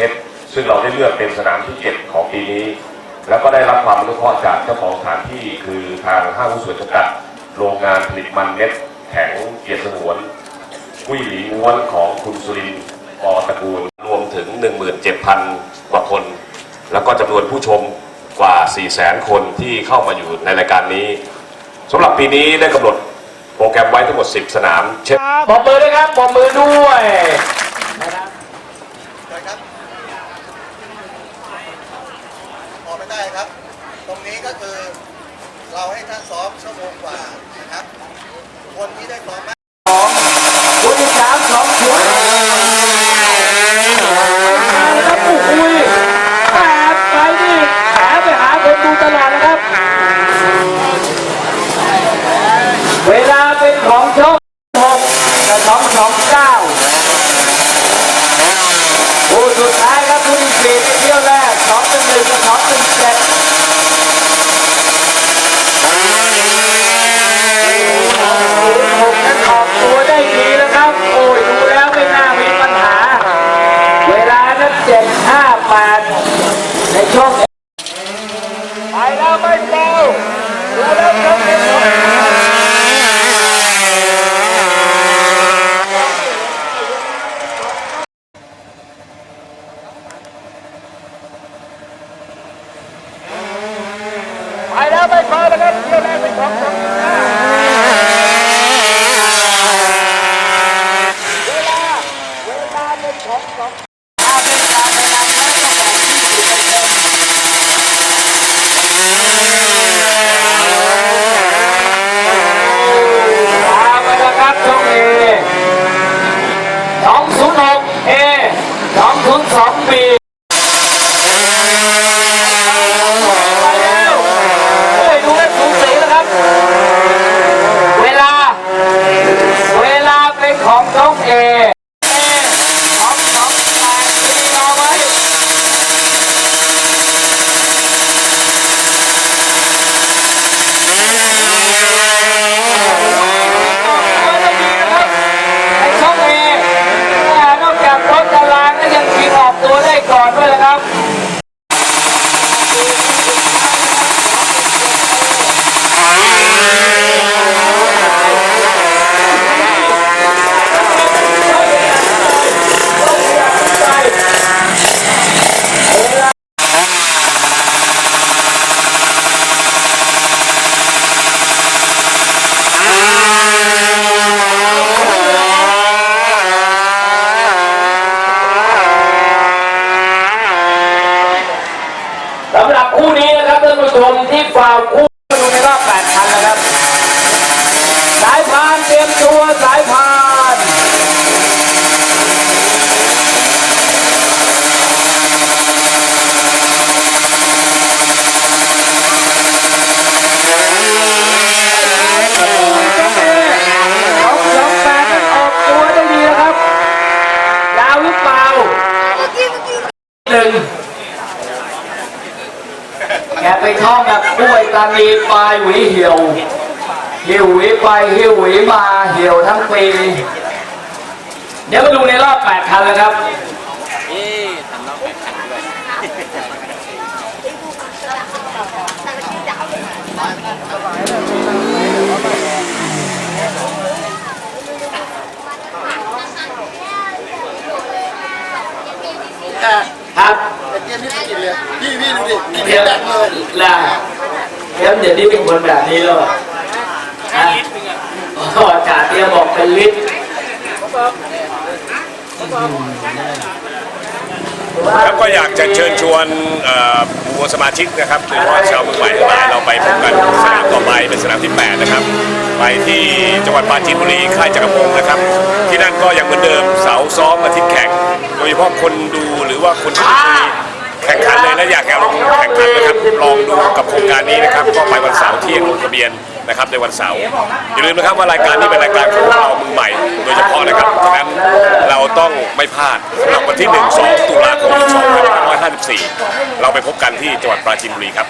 เพชรซึ่งเราได้เลือกเป็นสนามที่ 7 ของปีนี้ แล้วก็ได้รับความอนุเคราะห์จากเจ้าของสถานที่คือทางห้างหุ้นส่วนจำกัด โรงงานผลิตมันเม็ดแข็งเกียรติสงวนกุ้ยหลีม้วนของคุณสุรินทร์ปอตระกูลรวมถึง 17,000 กว่าคน แล้วก็จำนวนผู้ชมกว่า 400,000 คนที่เข้ามาอยู่ในรายการนี้สำหรับปีนี้ได้กำหนดโปรแกรมไว้ทั้งหมด 10 สนามเช่นปมมือด้วยครับปมมือด้วยนะครับ ไปครับออก ไม่ได้ครับ ตรงนี้ก็คือเราให้ท่านซ้อมชั่วโมงกว่านะครับ คนที่ได้ซ้อมมาก คุณที่สามสองชุดนะครับปุกคุยแอบไปนี่แอบไปหาคนดูตลอดนะครับ เวลาเป็นของช่องหกกับสองสองเก้าผู้สุดท้ายครับผู้ที่สี่ในเที่ยวแรกสองหนึ่งหนึ่งกับสองหนึ่งเจ็ด หกนั้นออกตัวได้ดีแล้วครับ โอ้ยดูแล้วไม่น่ามีปัญหา เวลานั้นเจ็ดห้าแปดในช่วงไปแล้วไม่เร็วดูแล้วช่วงนี้ไป แล้วไม่พอแล้วครับเที่ยวแรกเป็นของสองห้า เวลา เวลาเป็นของสองอาเป็นการพนันและก็แบ่งที่สิบเปอร์เซ็นต์ตามไปนะครับช่องเอสองศูนย์หกเอสองศูนย์สองบีไปแล้วโอ้ยดูแล้วสูสีแล้วครับ เวลา เวลาเป็นของน้องเอเอสองสองแปดตีรอไว้ไอ้ช่องเอแม่นอกจากรถตารางแล้วยังชิงออกตัวได้ก่อนด้วยนะครับ สำหรับคู่นี้นะครับท่านผู้ ชมที่ฝ่าคู่ดูในรอบ8คันนะครับ สายพานเตรียมตัวสายพานสองสองแปดนั้นออกตัวได้ดีนะครับยาวหรือเปล่าหนึ่ง แกไปท่องกับกล้วยตานีปลายหวีเหี่ยวหิวหวีไปหิวหวีมาเหี่ยวทั้งปีเดี๋ยวมาดูในรอบแปดคันแล้วครับอ่า ครับแต่เกมนี้ไม่กินเลยพี่พี่ดูดิกินเดี๋ยวแบงเลยล่ะเดี๋ยวเดี๋ยวนี้เป็นคนแบบนี้แล้วเหรอฮะอ๋อจ่าเตียบอกเป็นลิตรแล้วก็อยากจะเชิญชวนเอ่อหมู่สมาชิกนะครับโดยเฉพาะชาวเมืองใหม่ทั้งหลาย ที่จังหวัดปราจีนบุรีค่ายจักรพงศ์นะครับ ที่นั่นก็ยังเหมือนเดิมเสาซ้อมอาทิตย์แข่งโดยเฉพาะคนดูหรือว่าคนที่ไม่เคยแข่งขันเลยและอยากจะลงแข่งขันนะครับลองดูกับโครงการนี้นะครับก็ไปวันเสาร์เที่ยงลงทะเบียนนะครับในวันเสาร์อย่าลืมนะครับว่ารายการนี้เป็นรายการของเรามือใหม่ โดยเฉพาะนะครับฉะนั้นเราต้องไม่พลาดสำหรับวันที่ 1 2 ตุลาคม 2554 เราไปพบกันที่จังหวัดปราจีนบุรีครับ